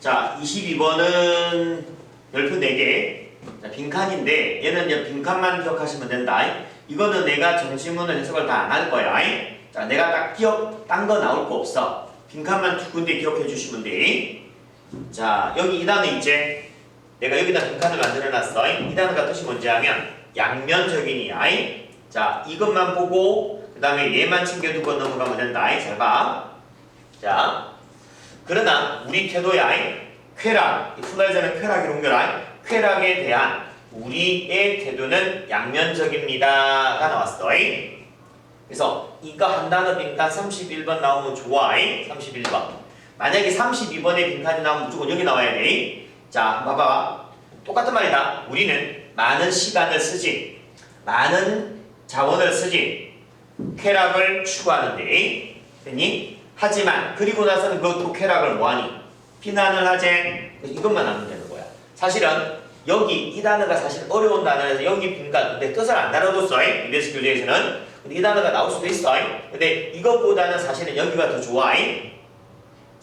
자, 22번은 별표 4개. 자, 빈칸인데 얘는 이제 빈칸만 기억하시면 된다. 이거는 내가 정지문을 해석을 다 안 할 거야. 자, 내가 딱 기억 딴 거 나올 거 없어. 빈칸만 두 군데 기억해 주시면 돼. 자, 여기 이 단어 있지? 내가 여기다 빈칸을 만들어 놨어. 이 단어가 뜻이 뭔지 하면 양면적인이야. 자, 이것만 보고 그 다음에 얘만 챙겨두고 넘어가면 된다. 잘 봐. 자, 그러나 우리 태도야 쾌락, 이 후달자는 쾌락이 옮겨라 쾌락에 대한 우리의 태도는 양면적입니다가 나왔어 그래서 이거 한 단어 빈칸 31번 나오면 좋아 31번. 만약에 32번에 빈칸이 나오면 무조건 여기 나와야 돼자 봐봐. 똑같은 말이다. 우리는 많은 시간을 쓰지 많은 자원을 쓰지 쾌락을 추구하는데 됐니? 하지만 그리고 나서는 그또 쾌락을 뭐하니? 비난을 하재. 이것만 하면 되는 거야. 사실은 여기 이 단어가 사실 어려운 단어에서 여기 빈칸 근데 뜻을 안 달아뒀어 이베스 교재에서는. 근데 이 단어가 나올 수도 있어 근데 이것보다는 사실은 여기가 더 좋아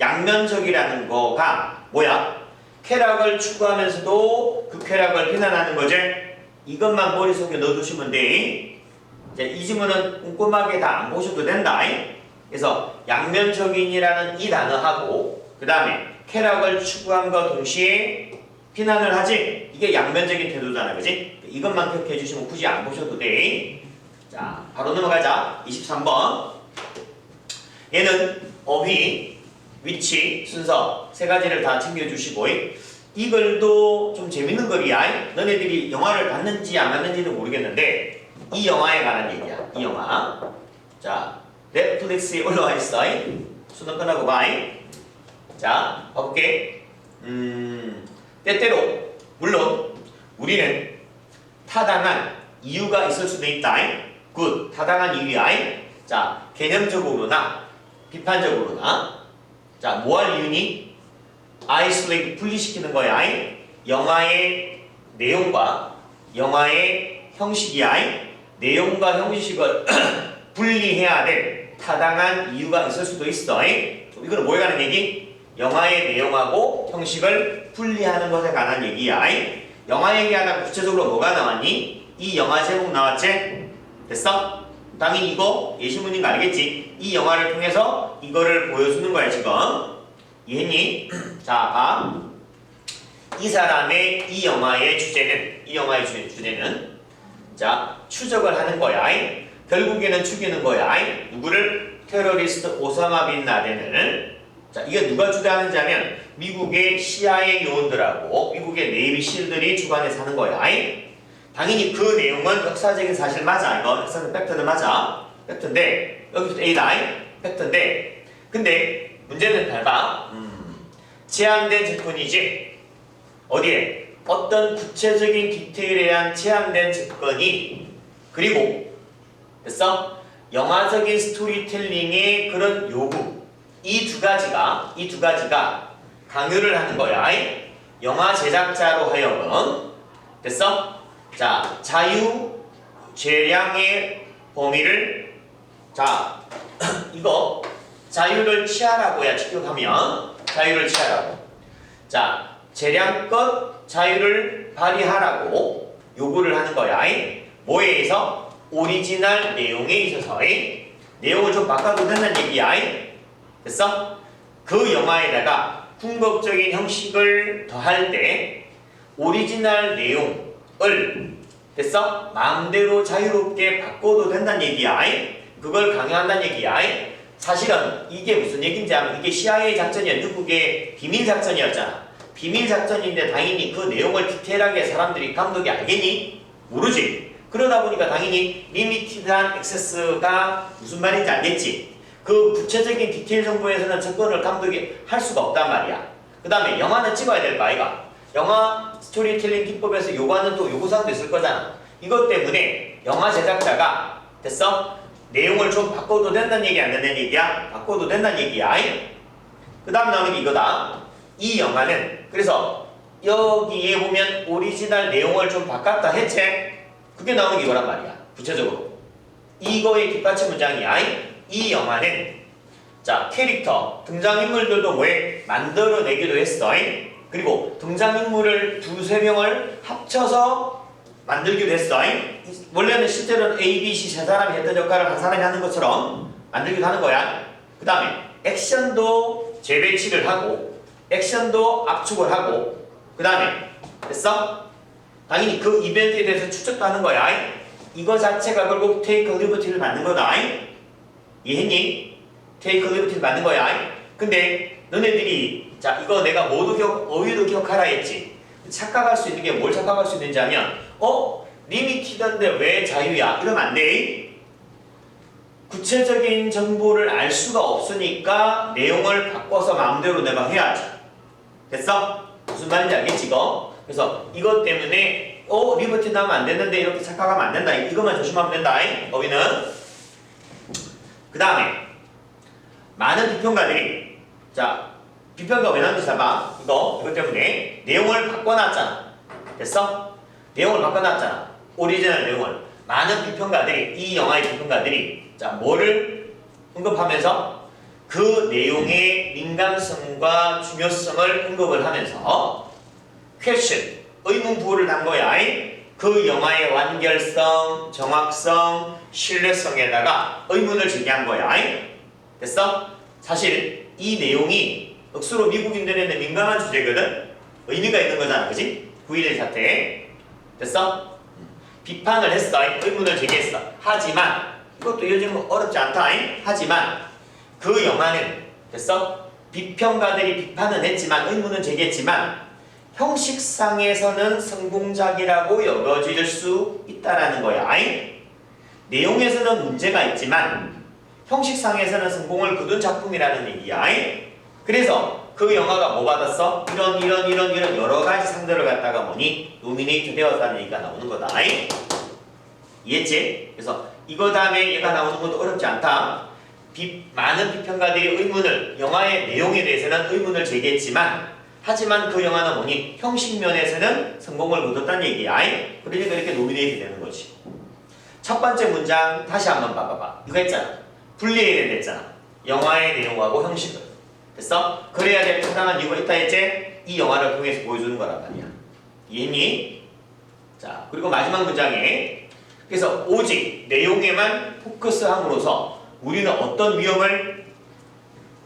양면적이라는 거가 뭐야? 쾌락을 추구하면서도 그 쾌락을 비난하는 거지. 이것만 머릿속에 넣어두시면 돼. 이제 이 지문은 꼼꼼하게 다 안 보셔도 된다 그래서 양면적인이라는 이 단어하고 그 다음에 쾌락을 추구함과 동시에 비난을 하지 이게 양면적인 태도잖아 그지? 이것만 기억해 주시면 굳이 안 보셔도 돼 자 바로 넘어가자. 23번. 얘는 어휘 위치 순서 세 가지를 다 챙겨주시고 이 글도 좀 재밌는 글이야 너네들이 영화를 봤는지 안 봤는지는 모르겠는데 이 영화에 관한 얘기야. 이 영화. 자 넷플릭스에 올라와 있어. 수능 끝나고 봐. 자, 봐볼게. 음, 때때로 물론 우리는 타당한 이유가 있을 수도 있다. 굿, 타당한 이유야. 자, 개념적으로나 비판적으로나 자, 뭐 할 이유니? 아이솔레이트 분리시키는 거야. 영화의 내용과 영화의 형식이야. 내용과 형식을 분리해야 될 타당한 이유가 있을 수도 있어. 이거는 뭐에 관한 얘기? 영화의 내용하고 형식을 분리하는 것에 관한 얘기야. 영화 얘기하다 구체적으로 뭐가 나왔니? 이 영화 제목 나왔지? 됐어? 당연히 이거 예시문인 거 알겠지? 이 영화를 통해서 이거를 보여주는 거야 지금. 이해했니? 자, 봐. 이 사람의 이 영화의 주제는 이 영화의 주- 주제는 자 추적을 하는 거야. 결국에는 죽이는 거야. 누구를? 테러리스트 오사마 빈 라덴을. 자, 이게 누가 주도하는지 하면 미국의 CIA 요원들하고 미국의 네이비 실들이 주관해서 하는 거야. 당연히 그 내용은 역사적인 사실 맞아. 이거 역사적 팩트는 맞아. 팩트인데 여기부터 A다. 팩트인데 근데 문제는 잘 봐. 음, 제한된 접근이지. 어디에? 어떤 구체적인 디테일에 대한 제한된 접근이 그리고 됐어? 영화적인 스토리텔링의 그런 요구 이 두 가지가 이 두 가지가 강요를 하는 거야. 영화 제작자로 하여금 됐어? 자 자유 재량의 범위를 자 이거 자유를 취하라고야 직역하면 자유를 취하라고 자 재량껏 자유를 발휘하라고 요구를 하는 거야. 뭐에 의해서 오리지널 내용에 있어서 내용을 좀 바꿔도 된다는 얘기야. 됐어? 그 영화에다가 궁극적인 형식을 더할 때 오리지널 내용을 됐어? 마음대로 자유롭게 바꿔도 된다는 얘기야. 그걸 강요한다는 얘기야. 사실은 이게 무슨 얘기인지 하면 이게 CIA 작전이야. 미국의 비밀 작전이었잖아. 비밀 작전인데 당연히 그 내용을 디테일하게 사람들이 감독이 알겠니? 모르지. 그러다 보니까 당연히 리미티드한 액세스가 무슨 말인지 알겠지. 그 구체적인 디테일 정보에서는 접근을 감독이 할 수가 없단 말이야. 그 다음에 영화는 찍어야 될거 아이가. 영화 스토리텔링 기법에서 요구하는 또 요구사항도 있을 거잖아. 이것 때문에 영화 제작자가 됐어? 내용을 좀 바꿔도 된다는 얘기 안 된다는 얘기야? 바꿔도 된다는 얘기야. 그 다음 나오는 게 이거다. 이 영화는 그래서 여기에 보면 오리지널 내용을 좀 바꿨다 해체 그게 나오는 게 이거란 말이야 구체적으로 이거의 뒷받침 문장이야 이 영화는 자 캐릭터 등장인물들도 뭐해 만들어내기도 했어. 그리고 등장인물을 두세 명을 합쳐서 만들기도 했어. 원래는 실제로는 A, B, C 세 사람이 했던 역할을 한 사람이 하는 것처럼 만들기도 하는 거야. 그 다음에 액션도 재배치를 하고 액션도 압축을 하고 그 다음에 됐어? 당연히 그 이벤트에 대해서 추적도 하는 거야. 이거 자체가 결국 take liberty를 받는 거다. 이해했니? take liberty를 받는 거야. 근데 너네들이 자 이거 내가 모두 기억 어휘도 기억하라 했지. 착각할 수 있는 게 뭘 착각할 수 있는지 하면 어 리미티던데 왜 자유야? 이러면 안 돼. 구체적인 정보를 알 수가 없으니까 내용을 바꿔서 마음대로 내가 해야지. 됐어? 무슨 말인지 알겠지 이거? 그래서 이것 때문에 어 리버티 나오면 안 되는데 이렇게 착각하면 안 된다. 이것만 조심하면 된다. 어휘는 그 다음에 많은 비평가들이 자 비평가 왜 나는지 봐봐. 이거 이것 때문에 내용을 바꿔놨잖아. 됐어? 내용을 바꿔놨잖아. 오리지널 내용을 많은 비평가들이 이 영화의 비평가들이 자 뭐를 언급하면서 그 내용의 민감성과 중요성을 언급을 하면서 퀘션 의문 부호를 단 거야. 그 영화의 완결성, 정확성, 신뢰성에다가 의문을 제기한 거야. 됐어? 사실 이 내용이 억수로 미국인들에는 민감한 주제거든. 의미가 있는 거잖아, 그지? 9.11 사태. 됐어? 비판을 했어. 의문을 제기했어. 하지만 이것도 요즘 어렵지 않다. 하지만 그 영화는 됐어? 비평가들이 비판은 했지만 의문은 제기했지만 형식상에서는 성공작이라고 여겨질 수 있다라는 거야. 내용에서는 문제가 있지만 형식상에서는 성공을 거둔 작품이라는 얘기야. 그래서 그 영화가 뭐 받았어? 이런 이런 이런 이런 여러 가지 상들을 갖다가 뭐니 노미네이트 되었다는 얘기가 나오는 거다. 이해했지? 그래서 이거 다음에 얘가 나오는 것도 어렵지 않다. 비, 많은 비평가들이 의문을 영화의 내용에 대해서는 의문을 제기했지만 하지만 그 영화는 뭐니 형식 면에서는 성공을 거뒀다는 얘기야. 그러니까 이렇게 노미네이트 되는 거지. 첫 번째 문장 다시 한번 봐봐봐. 이거 했잖아. 분리해야 됐잖아. 영화의 내용하고 형식을. 됐어? 그래야 될 타당한 이유가 있다 했지? 이 영화를 통해서 보여주는 거란 말이야. 이해니? 자, 그리고 마지막 문장에 그래서 오직 내용에만 포커스함으로써 우리는 어떤 위험을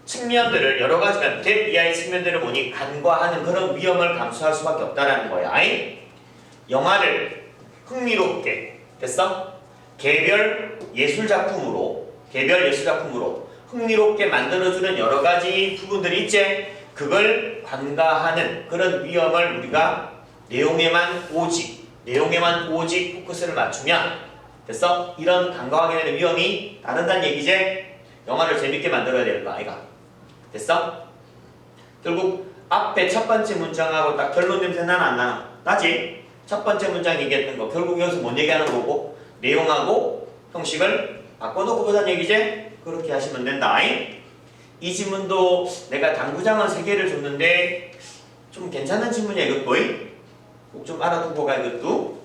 측면들을 여러 가지가 대 이하의 측면들을 보니 간과하는 그런 위험을 감수할 수밖에 없다라는 거야. 아이? 영화를 흥미롭게 됐어? 개별 예술 작품으로 개별 예술 작품으로 흥미롭게 만들어주는 여러 가지 부분들이 있지. 그걸 관가하는 그런 위험을 우리가 내용에만 오직 내용에만 오직 포커스를 맞추면 됐어? 이런 간과하게 되는 위험이 따른다는 얘기지. 영화를 재밌게 만들어야 되는 거 아이가. 됐어? 결국 앞에 첫 번째 문장하고 딱 결론 냄새 나나 안 나나? 나지? 첫 번째 문장 얘기했던 거 결국 여기서 뭔 얘기하는 거고 내용하고 형식을 바꿔놓고 보자는 얘기지? 그렇게 하시면 된다. 이 지문도 내가 당구장은 세 개를 줬는데 좀 괜찮은 지문이야 이것도 꼭좀 알아두고 가 이것도